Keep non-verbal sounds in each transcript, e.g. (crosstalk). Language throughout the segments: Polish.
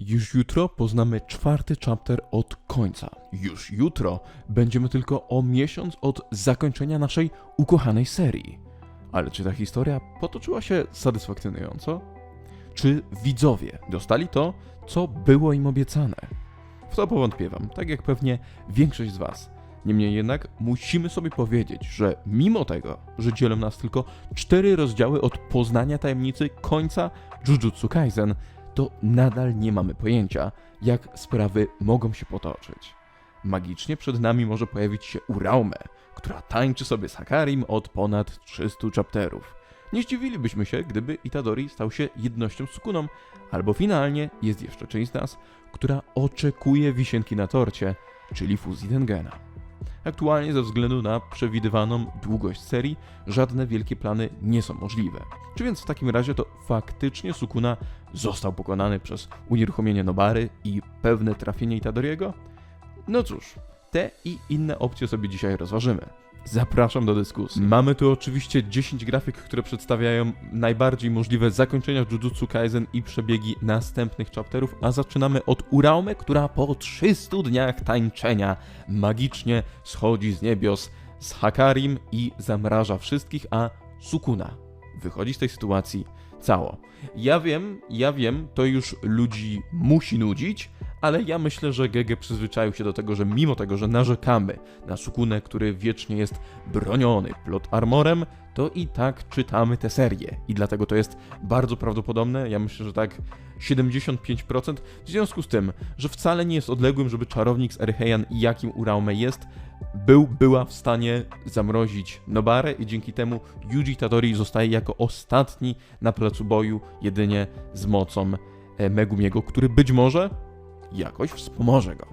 Już jutro poznamy czwarty chapter od końca. Już jutro będziemy tylko o miesiąc od zakończenia naszej ukochanej serii. Ale czy ta historia potoczyła się satysfakcjonująco? Czy widzowie dostali to, co było im obiecane? W to powątpiewam, tak jak pewnie większość z Was. Niemniej jednak musimy sobie powiedzieć, że mimo tego, że dzielą nas tylko cztery rozdziały od poznania tajemnicy końca Jujutsu Kaisen, to nadal nie mamy pojęcia, jak sprawy mogą się potoczyć. Magicznie przed nami może pojawić się Uraume, która tańczy sobie z Hakarim od ponad 300 chapterów. Nie zdziwilibyśmy się, gdyby Itadori stał się jednością z Sukuną, albo finalnie jest jeszcze część z nas, która oczekuje wisienki na torcie, czyli fuzji Tengena. Aktualnie ze względu na przewidywaną długość serii, żadne wielkie plany nie są możliwe. Czy więc w takim razie to faktycznie Sukuna został pokonany przez unieruchomienie Nobary i pewne trafienie Itadoriego? No cóż, te i inne opcje sobie dzisiaj rozważymy. Zapraszam do dyskusji. Mamy tu oczywiście 10 grafik, które przedstawiają najbardziej możliwe zakończenia Jujutsu Kaisen i przebiegi następnych chapterów, a zaczynamy od Uraume, która po 300 dniach tańczenia magicznie schodzi z niebios z Hakarim i zamraża wszystkich, a Sukuna wychodzi z tej sytuacji cało. Ja wiem, ja wiem, to już ludzi musi nudzić, ale ja myślę, że Gege przyzwyczaił się do tego, że mimo tego, że narzekamy na Sukunę, który wiecznie jest broniony plot armorem, to i tak czytamy tę serię. I dlatego to jest bardzo prawdopodobne, ja myślę, że tak 75%, w związku z tym, że wcale nie jest odległym, żeby czarownik z Erheian i jakim Uraume jest, był, była w stanie zamrozić Nobarę i dzięki temu Yuji Tadori zostaje jako ostatni na placu boju jedynie z mocą e, Megumiego, który być może jakoś wspomoże go.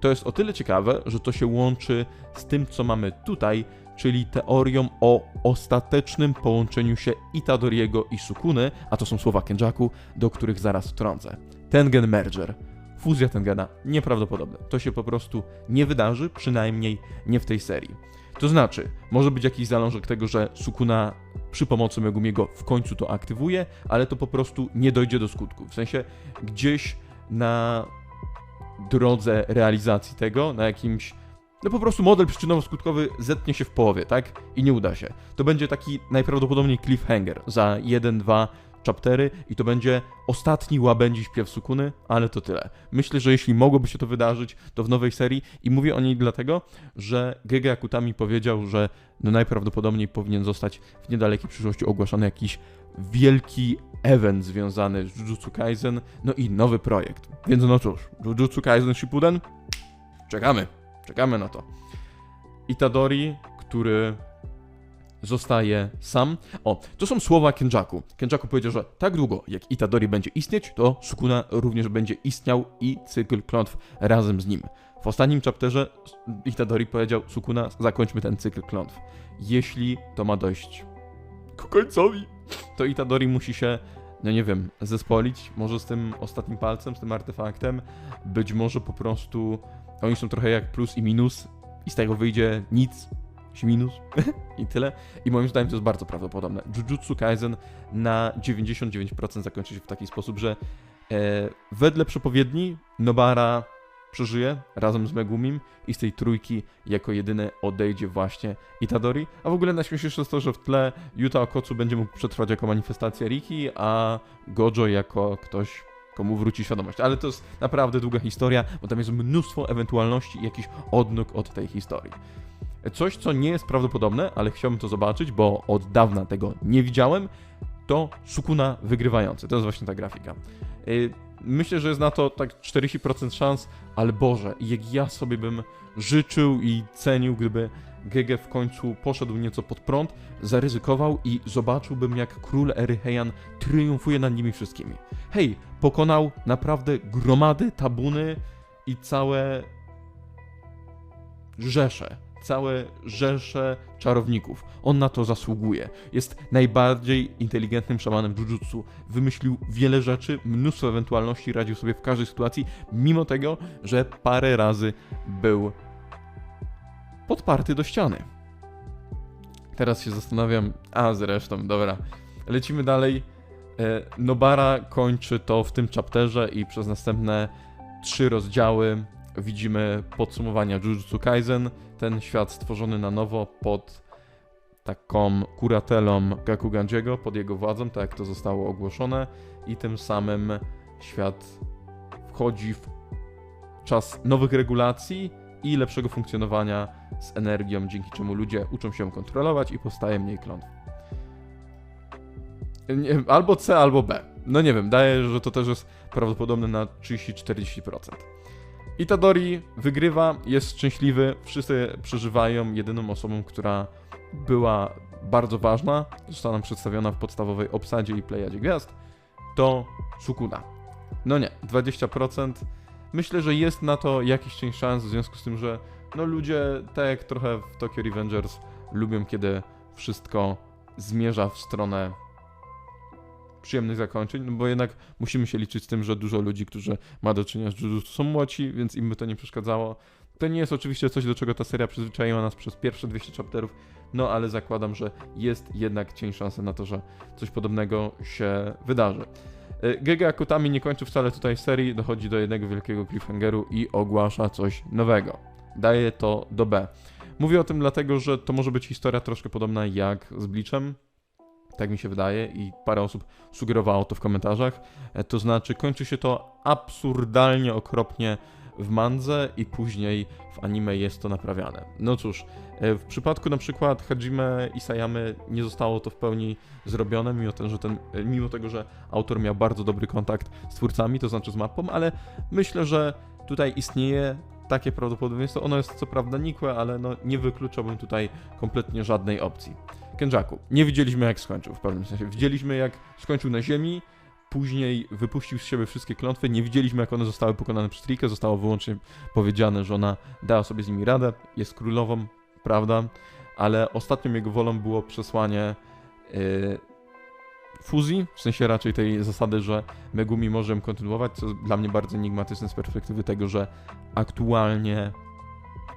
To jest o tyle ciekawe, że to się łączy z tym, co mamy tutaj, czyli teorią o ostatecznym połączeniu się Itadoriego i Sukuny, a to są słowa Kenjaku, do których zaraz wtrącę. Tengen Merger. Fuzja Tengena. Nieprawdopodobne. To się po prostu nie wydarzy, przynajmniej nie w tej serii. To znaczy, może być jakiś zalążek tego, że Sukuna przy pomocy Megumiego w końcu to aktywuje, ale to po prostu nie dojdzie do skutku. W sensie gdzieś na drodze realizacji tego, na jakimś. No po prostu model przyczynowo-skutkowy zetnie się w połowie, tak? I nie uda się. To będzie taki najprawdopodobniej cliffhanger za 1-2 chaptery i to będzie ostatni łabędzi śpiew Sukuny, ale to tyle. Myślę, że jeśli mogłoby się to wydarzyć, to w nowej serii i mówię o niej dlatego, że Gege Akutami powiedział, że no najprawdopodobniej powinien zostać w niedalekiej przyszłości ogłoszony jakiś wielki event związany z Jujutsu Kaisen, no i nowy projekt. Więc no cóż, Jujutsu Kaisen Shippuden? Czekamy, czekamy na to. Itadori, który zostaje sam. O, to są słowa Kenjaku. Kenjaku powiedział, że tak długo jak Itadori będzie istnieć, to Sukuna również będzie istniał i cykl klątw razem z nim. W ostatnim chapterze Itadori powiedział Sukuna, zakończmy ten cykl klątw. Jeśli to ma dojść ku końcowi, to Itadori musi się, no nie wiem, zespolić, może z tym ostatnim palcem, z tym artefaktem, być może po prostu oni są trochę jak plus i minus i z tego wyjdzie nic, minus (laughs) i tyle. I moim zdaniem to jest bardzo prawdopodobne. Jujutsu Kaisen na 99% zakończy się w taki sposób, że e, wedle przepowiedni Nobara przeżyje razem z Megumim i z tej trójki jako jedyny odejdzie właśnie Itadori. A w ogóle najśmieszniejsze jest to, że w tle Yuta Okotsu będzie mógł przetrwać jako manifestacja Riki, a Gojo jako ktoś, komu wróci świadomość. Ale to jest naprawdę długa historia, bo tam jest mnóstwo ewentualności i jakiś odnóg od tej historii. Coś, co nie jest prawdopodobne, ale chciałbym to zobaczyć, bo od dawna tego nie widziałem, to Sukuna wygrywający. To jest właśnie ta grafika. Yy, Myślę, że jest na to tak 40% szans, ale Boże, jak ja sobie bym życzył i cenił, gdyby Gege w końcu poszedł nieco pod prąd, zaryzykował i zobaczyłbym, jak król Eryheian triumfuje nad nimi wszystkimi. Hej, pokonał naprawdę gromady, tabuny i całe rzesze całe rzesze czarowników. On na to zasługuje. Jest najbardziej inteligentnym szamanem jujutsu. Wymyślił wiele rzeczy, mnóstwo ewentualności, radził sobie w każdej sytuacji, mimo tego, że parę razy był podparty do ściany. Teraz się zastanawiam, a zresztą, dobra, lecimy dalej. E, Nobara kończy to w tym chapterze i przez następne trzy rozdziały widzimy podsumowania Jujutsu Kaisen, ten świat stworzony na nowo pod taką kuratelą Gakuganjiego, pod jego władzą, tak jak to zostało ogłoszone i tym samym świat wchodzi w czas nowych regulacji i lepszego funkcjonowania z energią, dzięki czemu ludzie uczą się kontrolować i powstaje mniej. Nie, albo C, albo B. No nie wiem, daje, że to też jest prawdopodobne na 30-40%. Itadori wygrywa, jest szczęśliwy, wszyscy przeżywają. Jedyną osobą, która była bardzo ważna, została nam przedstawiona w podstawowej obsadzie i plejadzie gwiazd, to Sukuna. No nie, 20%. Myślę, że jest na to jakiś część szans, w związku z tym, że no ludzie, tak jak trochę w Tokyo Revengers, lubią, kiedy wszystko zmierza w stronę przyjemnych zakończeń, no bo jednak musimy się liczyć z tym, że dużo ludzi, którzy ma do czynienia z Jujutsu są młodzi, więc im by to nie przeszkadzało. To nie jest oczywiście coś, do czego ta seria przyzwyczaiła nas przez pierwsze 200 chapterów, no ale zakładam, że jest jednak cień szansy na to, że coś podobnego się wydarzy. E, Gege Akutami nie kończy wcale tutaj serii, dochodzi do jednego wielkiego cliffhangeru i ogłasza coś nowego. Daje to do B. Mówię o tym dlatego, że to może być historia troszkę podobna jak z Bleachem, tak mi się wydaje i parę osób sugerowało to w komentarzach. E, To znaczy kończy się to absurdalnie okropnie w mandze i później w anime jest to naprawiane. No cóż, e, w przypadku na przykład Hajime Isayamy nie zostało to w pełni zrobione, mimo, ten, że ten, e, mimo tego, że autor miał bardzo dobry kontakt z twórcami, to znaczy z mapą, ale myślę, że tutaj istnieje takie prawdopodobieństwo. Ono jest co prawda nikłe, ale no, nie wykluczałbym tutaj kompletnie żadnej opcji. Kenjaku. Nie widzieliśmy jak skończył w pewnym sensie. Widzieliśmy jak skończył na ziemi, później wypuścił z siebie wszystkie klątwy. Nie widzieliśmy jak one zostały pokonane przez Trikę. Zostało wyłącznie powiedziane, że ona dała sobie z nimi radę. Jest królową, prawda? Ale ostatnią jego wolą było przesłanie yy, fuzji, w sensie raczej tej zasady, że Megumi może ją kontynuować, co dla mnie bardzo enigmatyczne z perspektywy tego, że aktualnie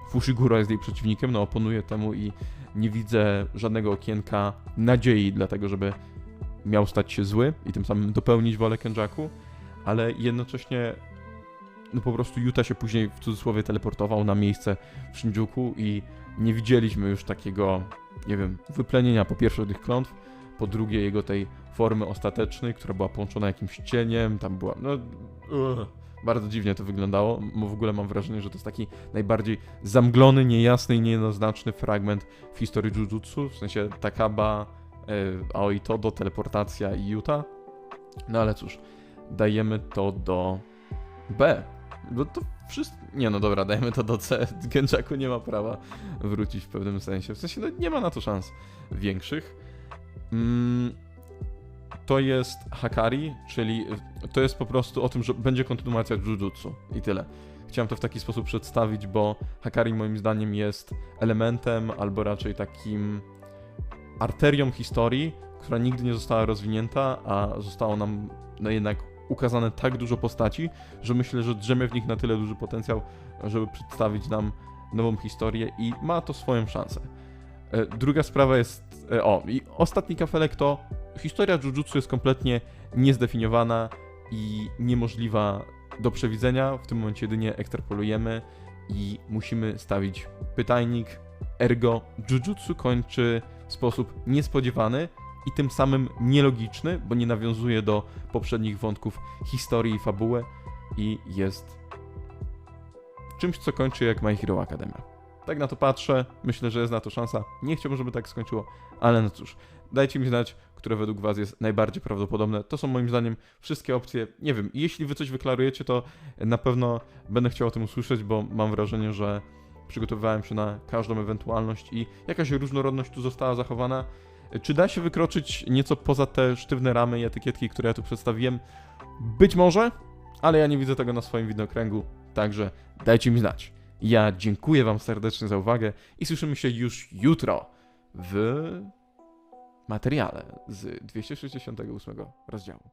Fushiguro jest jej przeciwnikiem, no oponuję temu i nie widzę żadnego okienka nadziei dla tego, żeby miał stać się zły i tym samym dopełnić wolę Kenjaku, ale jednocześnie no po prostu Yuta się później w cudzysłowie teleportował na miejsce w Shinjuku i nie widzieliśmy już takiego, nie wiem, wyplenienia. Po pierwsze tych klątw, po drugie jego tej formy ostatecznej, która była połączona jakimś cieniem, tam była, no, ugh, bardzo dziwnie to wyglądało, w ogóle mam wrażenie, że to jest taki najbardziej zamglony, niejasny i niejednoznaczny fragment w historii Jujutsu, w sensie Takaba, e, Aoi Todo, teleportacja i Yuta, no ale cóż, dajemy to do B, bo to wszystko, nie no dobra, dajemy to do C, (laughs) Genjaku nie ma prawa wrócić w pewnym sensie, w sensie no nie ma na to szans większych, Mm, to jest Hakari, czyli to jest po prostu o tym, że będzie kontynuacja Jujutsu i tyle. Chciałem to w taki sposób przedstawić, bo Hakari moim zdaniem jest elementem, albo raczej takim arterią historii, która nigdy nie została rozwinięta, a zostało nam no jednak ukazane tak dużo postaci, że myślę, że drzemie w nich na tyle duży potencjał, żeby przedstawić nam nową historię i ma to swoją szansę. E, Druga sprawa jest. e, O, i ostatni kafelek to historia Jujutsu jest kompletnie niezdefiniowana i niemożliwa do przewidzenia. W tym momencie jedynie ekstrapolujemy i musimy stawić pytajnik. Ergo, Jujutsu kończy w sposób niespodziewany i tym samym nielogiczny, bo nie nawiązuje do poprzednich wątków historii i fabuły i jest czymś, co kończy jak My Hero Academia. Tak na to patrzę, myślę, że jest na to szansa. Nie chciałbym, żeby tak skończyło, ale no cóż, dajcie mi znać, które według Was jest najbardziej prawdopodobne. To są moim zdaniem wszystkie opcje. Nie wiem, jeśli Wy coś wyklarujecie, to na pewno będę chciał o tym usłyszeć, bo mam wrażenie, że przygotowywałem się na każdą ewentualność i jakaś różnorodność tu została zachowana. Czy da się wykroczyć nieco poza te sztywne ramy i etykietki, które ja tu przedstawiłem? Być może, ale ja nie widzę tego na swoim widokręgu, także dajcie mi znać. Ja dziękuję Wam serdecznie za uwagę i słyszymy się już jutro w materiale z 268 rozdziału.